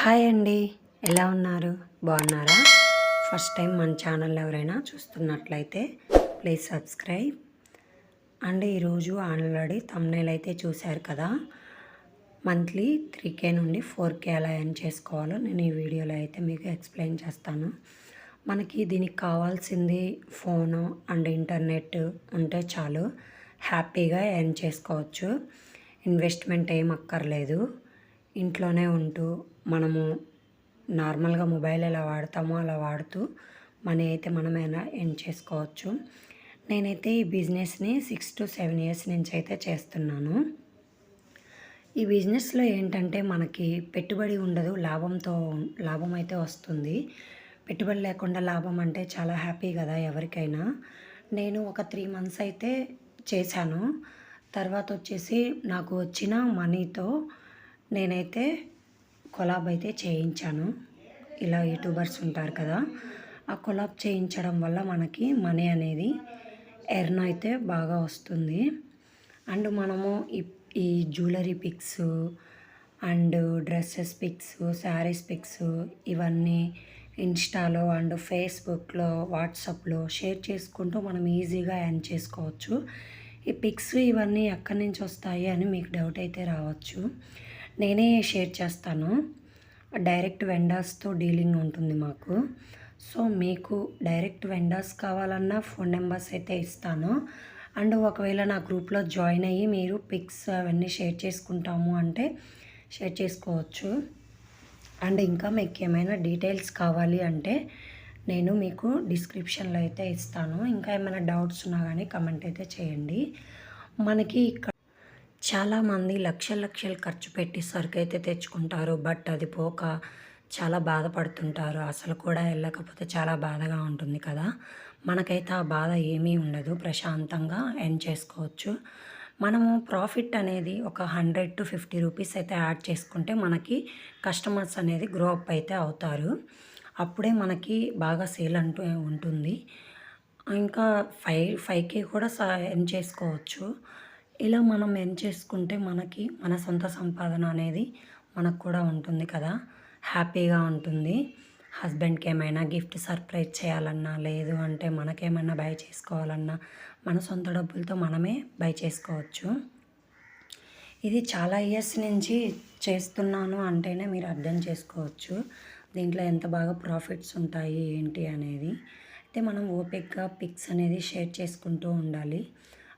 Hi అండి. ఎలా ఉన్నారు? బాగున్నారా? ఫస్ట్ టైం మన ఛానల్ ఎవరైనా చూస్తున్నట్లయితే ప్లీజ్ సబ్స్క్రైబ్. అండ్ ఈరోజు ఆల్రెడీ తమ్నేల్ అయితే చూశారు కదా. మంత్లీ త్రీ కే నుండి ఫోర్ కే అలా ఎర్న్ చేసుకోవాలో నేను ఈ వీడియోలో అయితే మీకు ఎక్స్ప్లెయిన్ చేస్తాను. మనకి దీనికి కావాల్సింది ఫోను అండ్ ఇంటర్నెట్ ఉంటే చాలు హ్యాపీగా ఎర్న్ చేసుకోవచ్చు. ఇన్వెస్ట్మెంట్ ఏం అక్కర్లేదు. ఇంట్లోనే ఉంటూ మనము నార్మల్గా మొబైల్ ఎలా వాడతామో అలా వాడుతూ మనీ అయితే మనమైనా ఎండ్ చేసుకోవచ్చు. నేనైతే ఈ బిజినెస్ని సిక్స్ టు సెవెన్ ఇయర్స్ నుంచి అయితే చేస్తున్నాను. ఈ బిజినెస్లో ఏంటంటే మనకి పెట్టుబడి ఉండదు లాభంతో లాభం అయితే వస్తుంది. పెట్టుబడి లేకుండా లాభం అంటే చాలా హ్యాపీ కదా ఎవరికైనా. నేను ఒక త్రీ మంత్స్ అయితే చేశాను. తర్వాత వచ్చేసి నాకు వచ్చిన మనీతో నేనైతే కొలాబ్ అయితే చేయించాను. ఇలా యూట్యూబర్స్ ఉంటారు కదా ఆ కొలాబ్ చేయించడం వల్ల మనకి మనీ అనేది ఎర్న్ అయితే బాగా వస్తుంది. అండ్ మనము ఈ ఈ jewellery pics and dresses pics saris pics ఇవన్నీ ఇన్స్టాలో అండ్ ఫేస్బుక్లో వాట్సాప్లో షేర్ చేసుకుంటూ మనం ఈజీగా ఎర్న్ చేసుకోవచ్చు. ఈ పిక్స్ ఇవన్నీ ఎక్కడి నుంచి వస్తాయి అని మీకు డౌట్ అయితే రావచ్చు. నేనే షేర్ చేస్తాను. డైరెక్ట్ వెండర్స్తో డీలింగ్ ఉంటుంది మాకు. సో మీకు డైరెక్ట్ వెండర్స్ కావాలన్నా ఫోన్ నెంబర్స్ అయితే ఇస్తాను. అండ్ ఒకవేళ నా గ్రూప్లో జాయిన్ అయ్యి మీరు పిక్స్ అవన్నీ షేర్ చేసుకుంటాము అంటే షేర్ చేసుకోవచ్చు. అండ్ ఇంకా మీకు ఏమైనా డీటెయిల్స్ కావాలి అంటే నేను మీకు డిస్క్రిప్షన్లో అయితే ఇస్తాను. ఇంకా ఏమైనా డౌట్స్ ఉన్నా కానీ కమెంట్ అయితే చేయండి. మనకి ఇక్కడ చాలామంది లక్షలు లక్షలు ఖర్చు పెట్టి సరుకు అయితే తెచ్చుకుంటారు బట్ అది పోక చాలా బాధపడుతుంటారు. అసలు కూడా వెళ్ళకపోతే చాలా బాధగా ఉంటుంది కదా. మనకైతే ఆ బాధ ఏమీ ఉండదు. ప్రశాంతంగా ఎండ్ చేసుకోవచ్చు. మనము ప్రాఫిట్ అనేది ఒక హండ్రెడ్ టు ఫిఫ్టీ రూపీస్ అయితే యాడ్ చేసుకుంటే మనకి కస్టమర్స్ అనేది గ్రో అప్ అయితే అవుతారు. అప్పుడే మనకి బాగా సేల్ అంటూ ఉంటుంది. ఇంకా ఫైవ్ ఫైవ్కి కూడా ఎన్ చేసుకోవచ్చు. ఇలా మనం ఎన్ చేసుకుంటే మనకి మన సొంత సంపాదన అనేది మనకు కూడా ఉంటుంది కదా. హ్యాపీగా ఉంటుంది. హస్బెండ్కి ఏమైనా గిఫ్ట్ సర్ప్రైజ్ చేయాలన్నా లేదు అంటే మనకేమైనా బై చేసుకోవాలన్నా మన సొంత డబ్బులతో మనమే బై చేసుకోవచ్చు. ఇది చాలా ఇయర్స్ నుంచి చేస్తున్నాను అంటేనే మీరు అర్థం చేసుకోవచ్చు. దీంట్లో ఎంత బాగా ప్రాఫిట్స్ ఉంటాయి ఏంటి అనేది. అయితే మనం ఓపిక్గా పిక్స్ అనేది షేర్ చేసుకుంటూ ఉండాలి.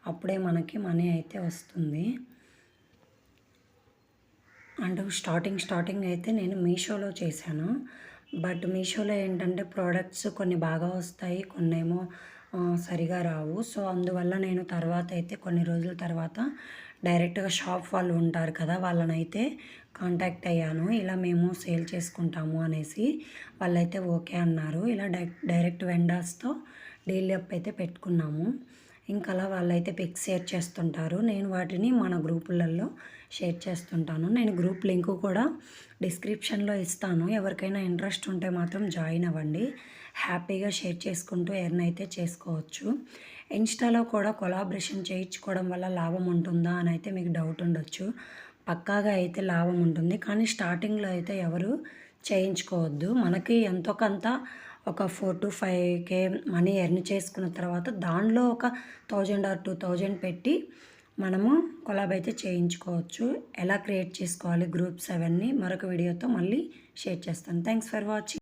అప్పుడే మనకి మనీ అయితే వస్తుంది. అండ్ స్టార్టింగ్ స్టార్టింగ్ అయితే నేను మీషోలో చేశాను. బట్ మీషోలో ఏంటంటే ప్రోడక్ట్స్ కొన్ని బాగా వస్తాయి కొన్ని ఏమో సరిగా రావు. సో అందువల్ల నేను తర్వాత అయితే కొన్ని రోజుల తర్వాత డైరెక్ట్గా షాప్ వాళ్ళు ఉంటారు కదా వాళ్ళనైతే కాంటాక్ట్ అయ్యాను. ఇలా మేము సేల్ చేసుకుంటాము అనేసి వాళ్ళైతే ఓకే అన్నారు. ఇలా డైరెక్ట్ వెండర్స్తో డీల్ అప్ అయితే పెట్టుకున్నాము. ఇంకా అలా వాళ్ళైతే పిక్స్ షేర్ చేస్తుంటారు. నేను వాటిని మన గ్రూపులలో షేర్ చేస్తుంటాను. నేను గ్రూప్ లింక్ కూడా డిస్క్రిప్షన్లో ఇస్తాను. ఎవరికైనా ఇంట్రెస్ట్ ఉంటే మాత్రం జాయిన్ అవ్వండి. హ్యాపీగా షేర్ చేసుకుంటూ ఎర్న్ అయితే చేసుకోవచ్చు. ఇన్స్టాలో కూడా కొలాబరేషన్ చేయించుకోవడం వల్ల లాభం ఉంటుందా అని అయితే మీకు డౌట్ ఉండొచ్చు. పక్కాగా అయితే లాభం ఉంటుంది. కానీ స్టార్టింగ్లో అయితే ఎవరు చేయించుకోవద్దు. మనకి ఎంతో కొంత ఒక four to five K money earn చేసుకున్న తర్వాత దానిలో ఒక థౌజండ్ ఆర్ టూ థౌజండ్ పెట్టి మనము కొలాబ్ అయితే చేయించుకోవచ్చు. ఎలా క్రియేట్ చేసుకోవాలి గ్రూప్స్ అవన్నీ మరొక వీడియోతో మళ్ళీ షేర్ చేస్తాను. Thanks for watching.